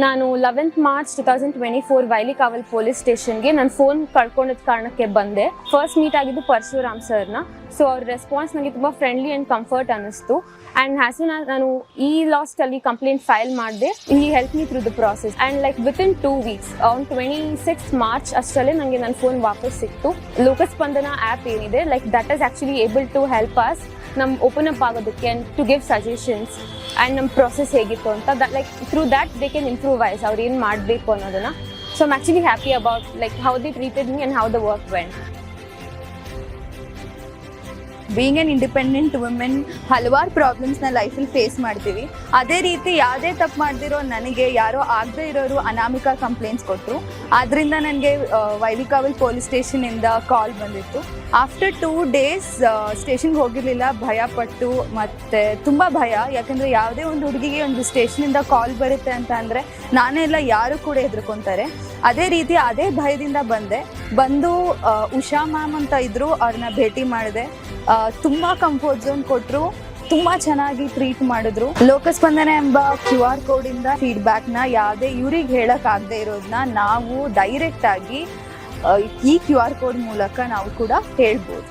ನಾನು eleventh March two thousand twenty four Vyalikaval police ಸ್ಟೇಷನ್ಗೆ ನಾನು ಫೋನ್ ಕಳ್ಕೊಂಡಿದ್ದ ಕಾರಣಕ್ಕೆ ಬಂದೆ. ಫಸ್ಟ್ ಮೀಟ್ ಆಗಿದ್ದು ಪರಶುರಾಮ್ ಸರ್ನ ಸೊ ಅವ್ರ ರೆಸ್ಪಾನ್ಸ್ ನನಗೆ ತುಂಬ ಫ್ರೆಂಡ್ಲಿ ಆ್ಯಂಡ್ ಕಂಫರ್ಟ್ ಅನ್ನಿಸ್ತು. ಆ್ಯಂಡ್ ಹ್ಯಾಸು ನಾನು ಈ ಲಾಸ್ಟಲ್ಲಿ ಕಂಪ್ಲೇಂಟ್ ಫೈಲ್ ಮಾಡಿದೆ ಈ help me through the process and like within two weeks on twenty six March ಅಷ್ಟರಲ್ಲೇ ನನಗೆ ನನ್ನ ಫೋನ್ ವಾಪಸ್ ಸಿಕ್ತು. ಲೋಕಸ್ಪಂದನ ಆ್ಯಪ್ ಏನಿದೆ like that is actually able to help us ನಮ್ಮ ಓಪನ್ ಅಪ್ ಆಗೋದಕ್ಕೆ and to give suggestions and ನಮ್ಮ process ಹೇಗಿತ್ತು ಅಂತ that like through that they can voice ಅವ್ರು ಏನು ಮಾಡಬೇಕು ಅನ್ನೋದನ್ನ. So I'm actually happy about like how they treated me and how the work went being an independent women ಹಲವಾರು ಪ್ರಾಬ್ಲಮ್ಸ್ನ ಲೈಫಲ್ಲಿ ಫೇಸ್ ಮಾಡ್ತೀವಿ. ಅದೇ ರೀತಿ ಯಾವುದೇ ತಪ್ಪು ಮಾಡ್ದಿರೋ ನನಗೆ, ಯಾರೋ ಆಗದೇ ಇರೋರು ಅನಾಮಿಕಾ ಕಂಪ್ಲೇಂಟ್ಸ್ ಕೊಟ್ಟರು ಆದ್ದರಿಂದ ನನಗೆ ವೈಲಿಕಾವಲ್ ಪೊಲೀಸ್ ಸ್ಟೇಷನಿಂದ ಕಾಲ್ ಬಂದಿತ್ತು. ಆಫ್ಟರ್ ಟೂ ಡೇಸ್ ಸ್ಟೇಷನ್ಗೆ ಹೋಗಿರಲಿಲ್ಲ. ಭಯಪಟ್ಟು ಮತ್ತು ತುಂಬ ಭಯ. ಯಾಕಂದರೆ ಯಾವುದೇ ಒಂದು ಹುಡುಗಿಗೆ ಒಂದು ಸ್ಟೇಷನಿಂದ ಕಾಲ್ ಬರುತ್ತೆ ಅಂತ ಅಂದರೆ ನಾನೇ ಎಲ್ಲ ಯಾರು ಕೂಡ ಹೆದರ್ಕೊತಾರೆ. ಅದೇ ರೀತಿ ಅದೇ ಭಯದಿಂದ ಬಂದೆ. ಬಂದು ಉಷಾ ಮ್ಯಾಮ್ ಅಂತ ಇದ್ರು, ಅವ್ರನ್ನ ಭೇಟಿ ಮಾಡಿದೆ. ತುಂಬ ಕಂಫರ್ಟ್ ಝೋನ್ ಕೊಟ್ಟರು ತುಂಬ ಚೆನ್ನಾಗಿ ಟ್ರೀಟ್ ಮಾಡಿದ್ರು. ಲೋಕಸ್ಪಂದನ ಎಂಬ ಕ್ಯೂ ಆರ್ ಫೀಡ್ಬ್ಯಾಕ್ ನಾ ಯಾವುದೇ ಇವ್ರಿಗೆ ಹೇಳೋಕ್ಕಾಗದೇ ಇರೋದನ್ನ ನಾವು ಡೈರೆಕ್ಟ್ ಆಗಿ ಈ ಕ್ಯೂ ಆರ್ ಕೋಡ್ ಮೂಲಕ ನಾವು ಕೂಡ ಹೇಳ್ಬೋದು.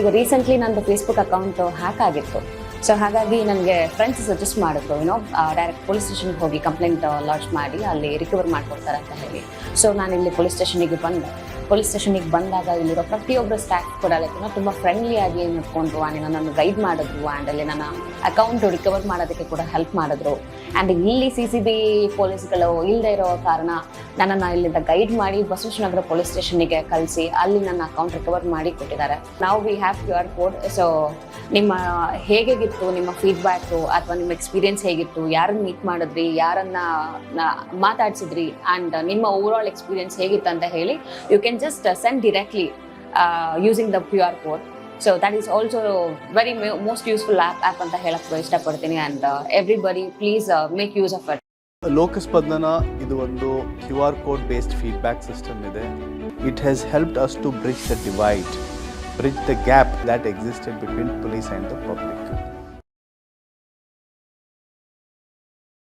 ಈಗ ರೀಸೆಂಟ್ಲಿ ನಂದು ಫೇಸ್ಬುಕ್ ಅಕೌಂಟ್ ಹ್ಯಾಕ್ ಆಗಿತ್ತು. ಸೊ ಹಾಗಾಗಿ ನನಗೆ ಫ್ರೆಂಡ್ಸ್ ಸಜೆಸ್ಟ್ ಮಾಡಿದ್ರು ಏನೋ ಡೈರೆಕ್ಟ್ ಪೊಲೀಸ್ ಸ್ಟೇಷನ್ಗೆ ಹೋಗಿ ಕಂಪ್ಲೇಂಟ್ ಲಾಂಚ್ ಮಾಡಿ ಅಲ್ಲಿ ರಿಕವರ್ ಮಾಡ್ಕೊಡ್ತಾರೆ ಅಂತ ಹೇಳಿ. ಸೊ ನಾನು ಇಲ್ಲಿ ಪೊಲೀಸ್ ಸ್ಟೇಷನಿಗೆ ಬಂದೆ. ಪೊಲೀಸ್ ಸ್ಟೇಷನಿಗೆ ಬಂದಾಗ ಇಲ್ಲಿರೋ ಪ್ರತಿಯೊಬ್ಬರು ಸ್ಟಾಫ್ ಕೂಡ ಲೈಕ್ ತುಂಬ ಫ್ರೆಂಡ್ಲಿ ಆಗಿ ನೋಡ್ಕೊಂಡ್ರು ಆ್ಯಂಡ್ ನನ್ನನ್ನು ಗೈಡ್ ಮಾಡಿದ್ರು ಆ್ಯಂಡ್ ಅಲ್ಲಿ ನನ್ನ ಅಕೌಂಟ್ ರಿಕವರ್ ಮಾಡೋದಕ್ಕೆ ಕೂಡ ಹೆಲ್ಪ್ ಮಾಡಿದ್ರು. ಆ್ಯಂಡ್ ಇಲ್ಲಿ ಸಿ ಸಿ ಬಿ ಪೊಲೀಸ್ಗಳು ಇಲ್ಲದೆ ಇರೋ ಕಾರಣ ನನ್ನನ್ನು ಇಲ್ಲಿಂದ ಗೈಡ್ ಮಾಡಿ ಬಸವೇಶ್ವರನಗರ ಪೊಲೀಸ್ ಸ್ಟೇಷನಿಗೆ ಕಳಿಸಿ ಅಲ್ಲಿ ನನ್ನ ಅಕೌಂಟ್ ರಿಕವರ್ ಮಾಡಿ ಕೊಟ್ಟಿದ್ದಾರೆ. ನಾವು we have Q R code so ನಿಮ್ಮ ಹೇಗಿತ್ತು ನಿಮ್ಮ ಫೀಡ್ಬ್ಯಾಕ್ ಅಥವಾ ನಿಮ್ಮ ಎಕ್ಸ್ಪೀರಿಯನ್ಸ್ ಹೇಗಿತ್ತು? ಯಾರನ್ನ ಮೀಟ್ ಮಾಡಿದ್ರಿ? ಯಾರನ್ನ ಮಾತಾಡಿಸಿದ್ರಿ? ಆ್ಯಂಡ್ ನಿಮ್ಮ ಓವರ್ ಆಲ್ ಎಕ್ಸ್ಪೀರಿಯನ್ಸ್ ಹೇಗಿತ್ತು ಅಂತ ಹೇಳಿ you can just send directly using the Q R code so that is also very most useful app app ಅಂತ ಹೇಳಕ್ಕೆ ಇಷ್ಟಪಡ್ತೀನಿ. And everybody please make use of it Lokaspandana ಇದು ಒಂದು Q R code based feedback system ಇದೆ. It has helped us to bridge the divide bridge the gap that existed between police and the public.